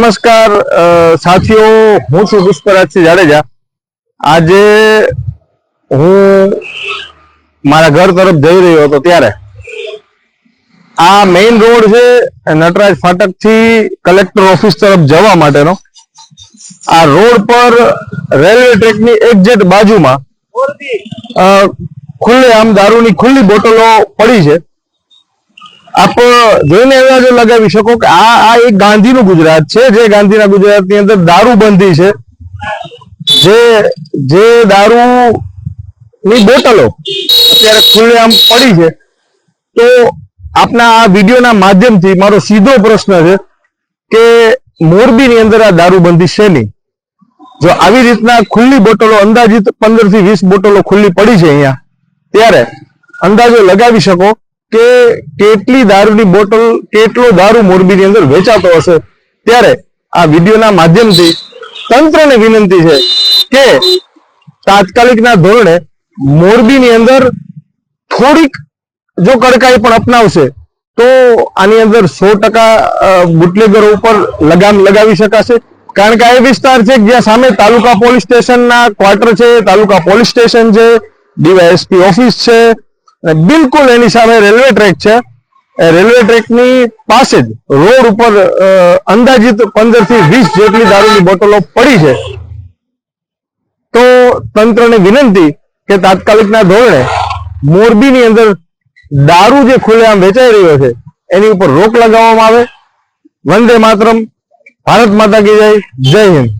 નમસ્કાર સાથીઓ, હું છું પુષ્પરાજસિંહ જાડેજા. આજે હું મારા ઘર તરફ જઈ રહ્યો હતો ત્યારે. આ મેઇન રોડ છે નટરાજ ફાટકથી કલેક્ટર ઓફિસ તરફ જવા માટેનો. આ રોડ પર રેલવે ટ્રેકની એક્ઝેક્ટ બાજુમાં ખુલ્લે આમ દારૂની ખુલ્લી બોટલો પડી છે. આપ જોઈને એવા જો લગાવી શકો કે આ આ એક ગાંધીનું ગુજરાત છે, જે ગાંધીના ગુજરાતની અંદર દારૂબંધી છે. જે જે દારૂ ની બોટલો અત્યારે ખુલ્લેઆમ પડી છે. તો આપના આ વિડીયોના માધ્યમથી મારો સીધો પ્રશ્ન છે કે મોરબીની અંદર આ દારૂબંધી નહીં? જો આવી રીતના ખુલ્લી બોટલો, અંદાજિત પંદરથી વીસ બોટલો ખુલ્લી પડી છે અહીંયા, ત્યારે અંદાજો લગાવી શકો કે કેટલી દારૂની બોટલ, કેટલો દારૂ મોરબીની અંદર વેચાતો હશે? ત્યારે આ વિડીયોના માધ્યમથી તંત્રને વિનંતી છે કે તાત્કાલિકના ધોરણે મોરબીની અંદર થોડીક જો કડકાઈ પણ અપનાવશે, તો આની અંદર સો ટકા બુટલેગરો ઉપર લગામ લગાવી શકાશે. કારણ કે આ એ વિસ્તાર છે જ્યાં સામે તાલુકા પોલીસ સ્ટેશનના ક્વાર્ટર છે, તાલુકા પોલીસ સ્ટેશન છે, ડીવાયએસપી ઓફિસ છે અને બિલકુલ એની સામે રેલવે ટ્રેક છે. એ રેલવે ટ્રેકની પાસે જ રોડ ઉપર અંદાજિત પંદરથી વીસ જેટલી દારૂની બોટલો પડી છે. તો તંત્રને વિનંતી કે તાત્કાલિકના ધોરણે મોરબીની અંદર દારૂ જે ખુલ્લેઆમ વેચાઈ રહ્યો છે, એની ઉપર રોક લગાવવામાં આવે. વંદે માતરમ. ભારત માતા કી જય. જય હિન્દ.